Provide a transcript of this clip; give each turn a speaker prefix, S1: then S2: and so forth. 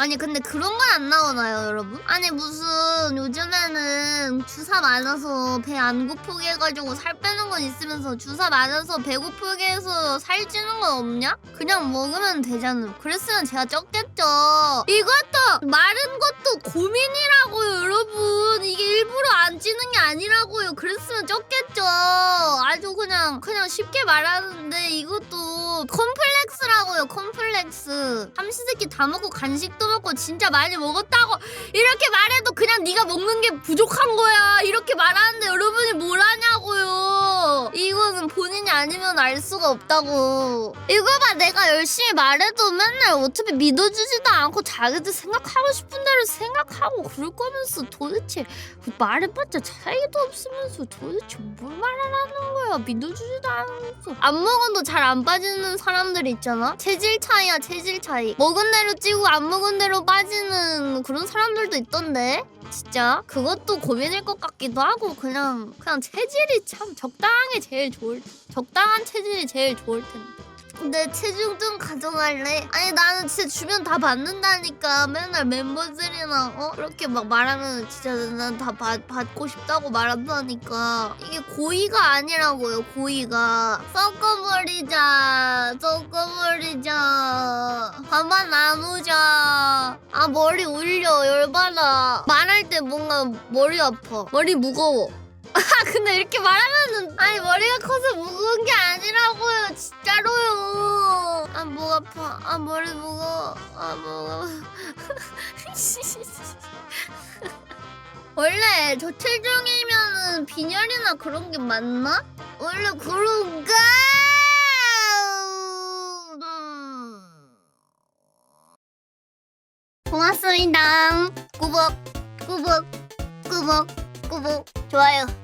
S1: 아니 근데 그런 건 안 나오나요 여러분? 아니 무슨 요즘에는 주사 맞아서 배 안 고프게 해가지고 살 빼는 건 있으면서 주사 맞아서 배 고프게 해서 살찌는 건 없냐? 그냥 먹으면 되잖아요 그랬으면 제가 쪘겠죠. 이것도 마른 것도 고민이라고요 여러분. 이게 일부러 안 찌는 게 아니라고요. 그랬으면 쪘겠죠. 아주 그냥 그냥 쉽게 말하는데 이것도 컴플렉스라고요 컴플렉스. 삼시세끼 다 먹고 간식도 먹고 진짜 많이 먹었다고 이렇게 말해도 그냥 네가 먹는 게 부족한 거야. 이렇게 말하는데 여러분이 뭘하 이거는 본인이 아니면 알 수가 없다고. 이거 봐 내가 열심히 말해도 맨날 어차피 믿어주지도 않고 자기들 생각하고 싶은 대로 생각하고 그럴 거면서 도대체 말해봤자 차이도 없으면서 도대체 뭘 말하라는 거야. 믿어주지도 않으면서. 안 먹어도 잘 안 빠지는 사람들 있잖아. 체질 차이야 체질 차이. 먹은 대로 찌고 안 먹은 대로 빠지는 그런 사람들도 있던데 진짜? 그것도 고민일 것 같기도 하고 그냥 그냥 체질이 참 적당한 게 제일 좋을 적당한 체질이 제일 좋을 텐데. 내 체중 좀 가져갈래? 아니 나는 진짜 주변 다 받는다니까. 맨날 멤버들이랑 어? 이렇게 막 말하면 진짜 난 다 받고 싶다고 말한다니까. 이게 고의가 아니라고요 고의가. 섞어버리자 섞어버리자. 반반 나누자. 아 머리 울려 열받아. 말 할때 뭔가 머리 아파 머리 무거워 아 근데 이렇게 말하면은 아니 머리가 커서 무거운 게 아니라고요 진짜로요 아 목 아파 아 머리 무거워 아목 아파 원래 저체중이면은 빈혈이나 그런 게 맞나? 원래 그런가? 음. 고맙습니다. 구독, 구독, 구독, 구독. 좋아요.